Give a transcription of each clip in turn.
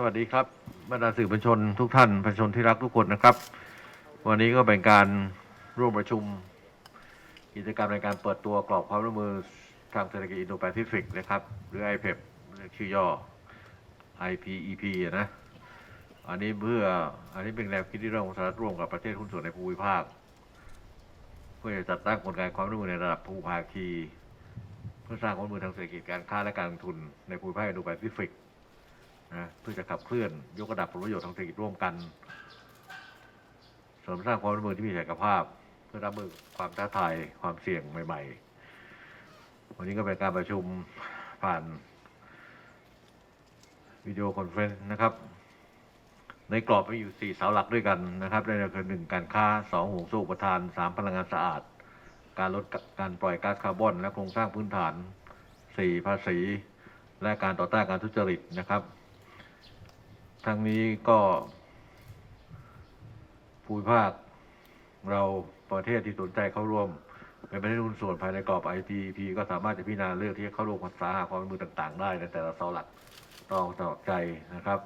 สวัสดีครับบรรดาสื่อมวลชนทุกท่านประชาชนที่รักทุกคนนะครับ วันนี้ก็เป็นการร่วมประชุม กิจกรรมในการเปิดตัวกรอบความร่วมมือทางเศรษฐกิจอินโดแปซิฟิกนะครับ หรือ IPEF เรียกชื่อย่อ IPEP นะอันนี้เพื่ออันนี้เป็นแนวคิดที่เริ่มของสหรัฐร่วมกับประเทศหุ้นส่วนในภูมิภาค เพื่อจะจัดตั้งกลไกความร่วมมือในระดับภูมิภาคี เพื่อสร้างความร่วมมือทางเศรษฐกิจการค้าและการลงทุนในภูมิภาคอินโดแปซิฟิก นะเพื่อจะขับเคลื่อน ยกระดับผลประโยชน์ทางเศรษฐกิจร่วมกันเสริมสร้างความร่วมมือที่มีศักยภาพ เพื่อรับมือความท้าทายความเสี่ยงใหม่ ๆ วันนี้ก็เป็นการประชุมผ่านวิดีโอคอนเฟรนซ์นะครับ ในกรอบมีอยู่สี่เสาหลักด้วยกันนะครับได้แก่หนึ่งการค้าสองห่วงโซ่อุประทานสามพลังงานสะอาด การลดการปล่อยก๊าซคาร์บอน และโครงสร้างพื้นฐานสี่ภาษี และการต่อต้านการทุจริตนะครับ ทั้งนี้ก็ภูมิภาค เราประเทศที่สนใจเข้าร่วมเป็นประเทศหุ้นส่วนภายในกรอบ IPP ก็สามารถจะพิจารณาเรื่องที่จะเข้าร่วมภาษาหาความมือต่าง ๆ ได้ในแต่ละเสาหลักต้องสมัครใจนะครับ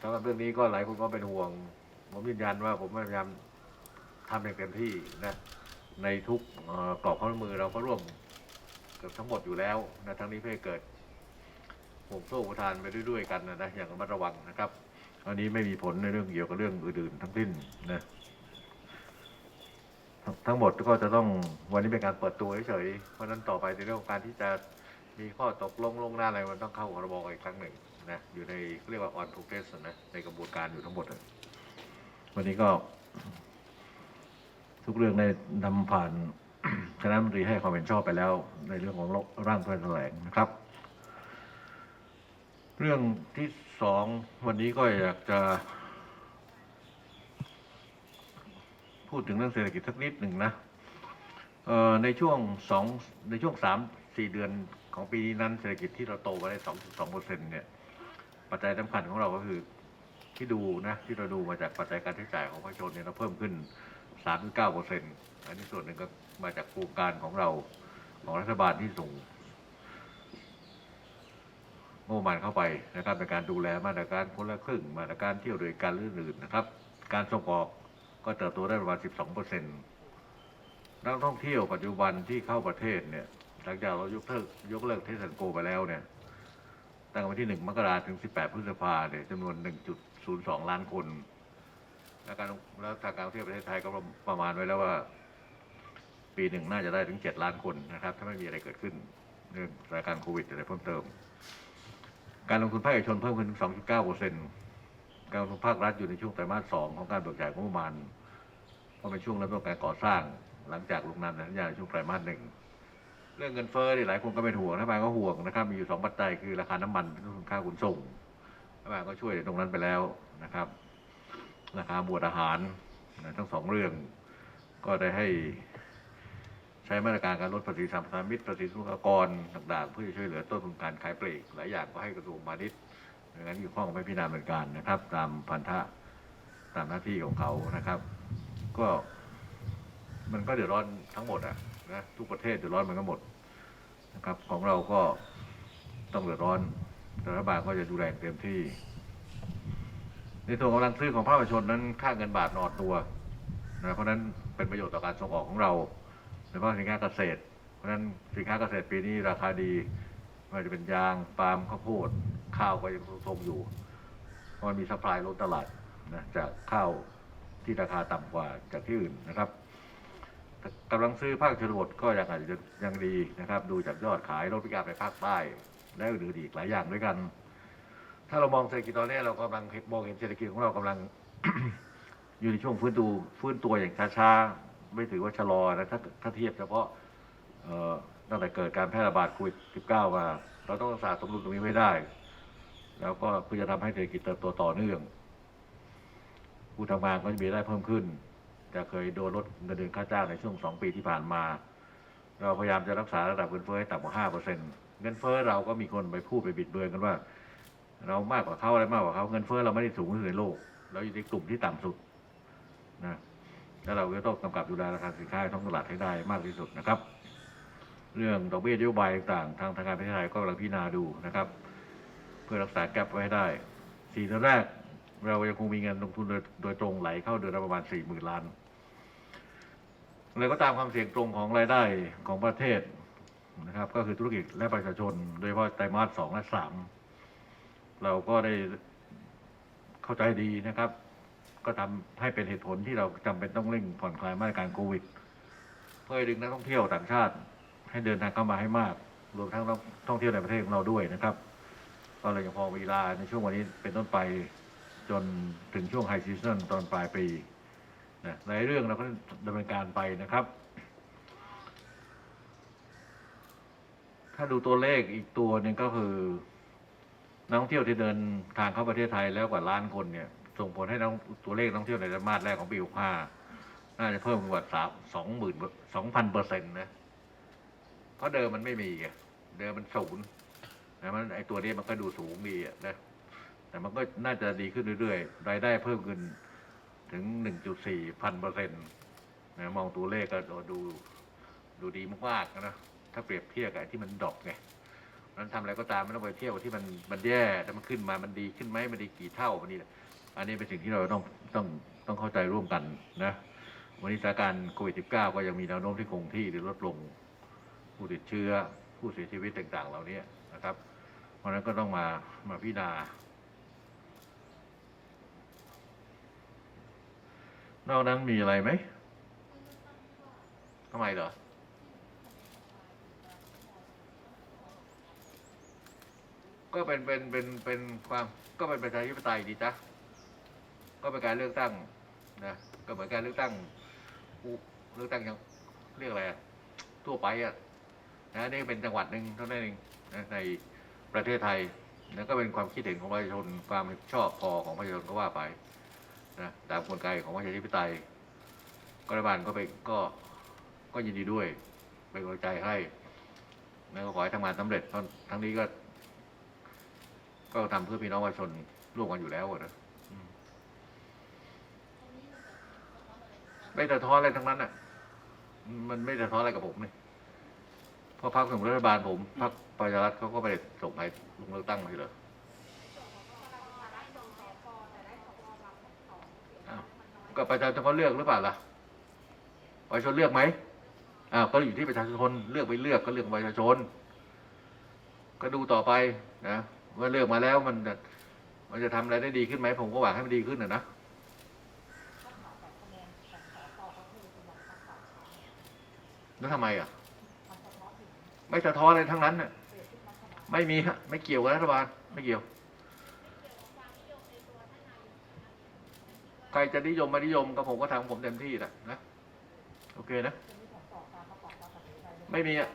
สำหรับเรื่องนี้ก็หลายคนก็เป็นห่วง ผมยืนยันว่าผมพยายามทำอย่างเต็มที่นะในทุกกรอบความมือเราก็ร่วมเกือบทั้งหมดอยู่แล้วนะทั้งนี้เพื่อเกิด ห่วงโซ่อุปทานไปด้วยๆกันนะนะอย่างระมัดระวังนะครับ อันนี้ไม่มีผลในเรื่องเกี่ยวกับเรื่องอื่นๆทั้งสิ้นนะทั้งหมดก็จะต้องวันนี้เป็นการเปิดตัวเฉยๆเพราะนั้นต่อไปในเรื่องของการที่จะมีข้อตกลงลงหน้าอะไรมันต้องเข้าครบอีกครั้งหนึ่งนะอยู่ในเรียกว่า on progress นะในกระบวนการอยู่ทั้งหมด วันนี้ก็ ทุกเรื่องได้นำผ่านคณะมนตรีให้ความเห็นชอบไปแล้ว ในเรื่องของร่างพระราชแถลงนะครับ เรื่องที่สองวันนี้ก็อยากจะ พูดถึงเรื่องเศรษฐกิจสักนิดหนึ่งนะในช่วงสองในช่วงสามสี่เดือนของปีนี้นั้นเศรษฐกิจที่เราโตมาได้สองสองเปอร์เซ็นเนี่ย ปัจจัยสำคัญของเราก็คือที่ดูนะที่เราดูมาจากปัจจัยการใช้จ่ายของประชาชนเนี่ยเราเพิ่มขึ้นสามเก้าเปอร์เซ็นอันนี้ส่วนหนึ่งก็มาจากโครงการของเราของรัฐบาลที่ส่ง งบประมาณเข้าไปนะครับในการดูแลมาตรการคนละครึ่งมาตรการเที่ยวโดยการอื่นๆนะครับ การส่งออกก็เติบโตได้ประมาณ 12เปอร์เซ็นต์นักท่องเที่ยวปัจจุบันที่เข้าประเทศเนี่ยหลังจากเรายกเลิกยกเลิกเทสันโกไปแล้วเนี่ยตั้งแต่วันที่ 1 มกราถึง 18 พฤษภาเนี่ยจำนวน 1.02 ล้านคน แล้วการแล้วทางการท่องเที่ยวประเทศไทยก็ประมาณไว้แล้วว่า ปีหนึ่งน่าจะได้ถึง 7 ล้านคนนะครับ ถ้าไม่มีอะไรเกิดขึ้นเรื่องสถานการณ์โควิดอะไรเพิ่มเติม การลงทุนภาคเอกชนเพิ่มขึ้น 2.9เปอร์เซ็นต์การลงทุนภาครัฐอยู่ในช่วงไตรมาส 2 ของการเบิกจ่ายงบประมาณ เพราะเป็นช่วงเริ่มต้นการก่อสร้าง หลังจากลงนามในสัญญาในช่วงไตรมาสหนึ่ง เรื่องเงินเฟ้อนี่หลายคนก็เป็นห่วงรัฐบาลก็ห่วงนะครับ มีอยู่สองปัจจัยคือราคาน้ำมันต้นทุนค่าขนส่งรัฐบาลก็ช่วยตรงนั้นไปแล้วนะครับ ราคาบวดอาหารทั้งสองเรื่องก็ได้ให้ ใช้มาตรการการลดภาษีสัมภามิตรภาษีสุลกากรต่างๆ เพื่อจะช่วยเหลือต้นทุนการขายปลีกหลายอย่างก็ให้กระทรวงพาณิชย์ดังนั้นอยู่ข้องไม่พิจารณาเหมือนกันนะครับ ตามพันธะตามหน้าที่ของเขานะครับ ก็มันก็เดือดร้อนทั้งหมดอะนะทุกประเทศเดือดร้อนเหมันก็หมดนะครับ ของเราก็ต้องเดือดร้อนแต่รัฐบาลก็จะดูแลเต็มที่ ในส่วนกำลังซื้อของภาคประชาชนนั้นค่าเงินบาทนอนตัวนะเพราะนั้นเป็นประโยชน์ต่อการส่งออกของเรา ฉพาะสินค้าเกษตร เพราะฉะนั้นสินค้าเกษตรปีนี้ราคาดีไม่ว่าจะเป็นยางปาล์มข้าวโพดข้าวก็ยังทรงอยู่เพราะมันมีสป라이ล้นตลาดนะจากข้าวที่ราคาต่ำกว่าจากที่อื่นนะครับกำลังซื้อภาคชนบทก็ยังอาจจะยังดีนะครับ ดูจากยอดขายรถพิการไปภาคใต้และอื่นๆอีกหลายอย่างด้วยกัน ถ้าเรามองเศรษฐกิจตอนนี้เรากำลังมองเห็นเศรษฐกิจของเรากำลัง อยู่ในช่วงฟื้นตัวฟื้นตัวอย่างช้าๆ ไม่ถือว่าชะลอนะถ้าถ้าเทียบเฉพาะตั้งแต่เกิดการแพร่ระบาดโควิด -19 มา เราต้องรักษาสมดุลตรงนี้ไว้ได้ แล้วก็เพื่อจะทำให้เศรษฐกิจเติบโตต่อเนื่อง ผู้ทำงานก็จะมีรายได้เพิ่มขึ้นจะเคยโดนลดเงินเดือนค่าจ้างในช่วงสองปีที่ผ่านมา เราพยายามจะรักษาระดับเงินเฟ้อให้ต่ำกว่าห้าเปอร์เซ็นเงินเฟ้อเราก็มีคนไปพูดไปบิดเบือนกันว่า เรามากกว่าเขาอะไรมากกว่าเขาเงินเฟ้อเราไม่ได้สูงที่สุดในโลก เราอยู่ในกลุ่มที่ต่ำสุดนะ แล้วเราก็ต้องกำกับดูแลราคาสินค้าท้องตลาดให้ได้มากที่สุดนะครับ เรื่องดอกเบี้ยนโยบายต่างๆทางธนาคารประเทศไทยก็กำลังพิจารณาดูนะครับ เพื่อรักษาแกลบไว้ให้ได้สี่เดือนแรก เรายังคงมีเงินลงทุนโดยตรงไหลเข้าเดือนละประมาณสี่หมื่นล้านเลยก็ตามความเสี่ยงตรงของรายได้ของประเทศนะครับ ก็คือธุรกิจและประชาชน โดยเฉพาะไตรมาสสองและสามเราก็ได้เข้าใจดีนะครับ ก็ทำให้เป็นเหตุผลที่เราจำเป็นต้องเร่งผ่อนคลายมาตรการโควิด เพื่อดึงนักท่องเที่ยวต่างชาติ ให้เดินทางเข้ามาให้มาก รวมทั้งนักท่องเที่ยวในประเทศของเราด้วยนะครับก็เลยยังพอเวลาในช่วงวันนี้เป็นต้นไปจนถึงช่วงไฮซีซันตอนปลายปีนะในเรื่องเราก็ดำเนินการไปนะครับ ถ้าดูตัวเลขอีกตัวหนึ่งก็คือนักท่องเที่ยวที่เดินทางเข้าประเทศไทยแล้วกว่าล้านคนเนี่ย ส่งผลให้นักตัวเลขท่องเที่ยวในไตรมาสแรกของปี65น่าจะเพิ่มกว่าสามสองหมื่นสองพันเปอร์เซ็นต์นะ เพราะเดิมมันไม่มีไงเดิมมันศูนย์นะมันไอตัวนี้มันก็ดูสูงดีอะนะ แต่มันก็น่าจะดีขึ้นเรื่อยๆ รายได้เพิ่มขึ้นถึง 1.4 พันเปอร์เซ็นต์นะมองตัวเลขก็ดูดูดีมากๆนะ ถ้าเปรียบเทียบกับที่มันดรอปไงนั้นทำอะไรก็ตามไม่ต้องไปเที่ยวที่มันมันแย่แล้วมันขึ้นมามันดีขึ้นไหมมันดีกี่เท่ามันนี่ อันนี้เป็นสิ่งที่เราต้องต้องต้องเข้าใจร่วมกันนะวันนี้สถานการณ์โควิด -19 ก็ยังมีแนวโน้มที่คงที่หรือลดลงผู้ติดเชื้อผู้เสียชีวิตต่างๆ เหล่านี้นะครับ เพราะฉะนั้นก็ต้องมามาพิจารณานอกนั้นมีอะไรไหมทำไมเหรอก็เป็นเป็นเป็นเป็นความก็เป็นประชาธิปไตยดีจ้ะ ก็เป็นการเลือกตั้งนะก็เหมือนการเลือกตั้งเลือกตั้งยังเรียกอะไรทั่วไปอะนะนี่เป็นจังหวัดหนึ่งเท่านั้นเองในประเทศไทยนั่นก็เป็นความคิดเห็นของประชาชนความชอบพอของประชาชนก็ว่าไปนะตามกลไกของประชาธิปไตยรัฐบาลก็ไปก็ก็ยินดีด้วยเป็นกำลังใจให้แล้วก็ขอให้ทำงานสำเร็จทั้งนี้ก็ ก็ทำเพื่อพี่น้องประชาชนร่วมกันอยู่แล้วนะอืม ไม่สะท้อนอะไรทั้งนั้นอะ มันไม่สะท้อนอะไรกับผมเลยเพราะพรรคสมรัฐบาลผมพรรคประชารัฐเขาก็ไม่ได้ส่งให้ลงเลือกตั้งมาเลยอ้าวก็ประชาชนเขาเลือกหรือเปล่าล่ะประชาชนเลือกไหมอ้าวก็อยู่ที่ประชาชนเลือกไปเลือกก็เลือกประชาชน ก็ดูต่อไปนะว่าเลือกมาแล้วมันมันจะทำอะไรได้ดีขึ้นไหมผมก็หวังให้มันดีขึ้นนะนะ แล้วทำไมอะ ไม่สะท้อนอะไรทั้งนั้นน่ะ ไม่มีฮะ ไม่เกี่ยวกับรัฐบาล ไม่เกี่ยว ใครจะนิยมไม่นิยมกับผมก็ทำผมเต็มที่แหละนะ โอเคนะ ไม่มีอะ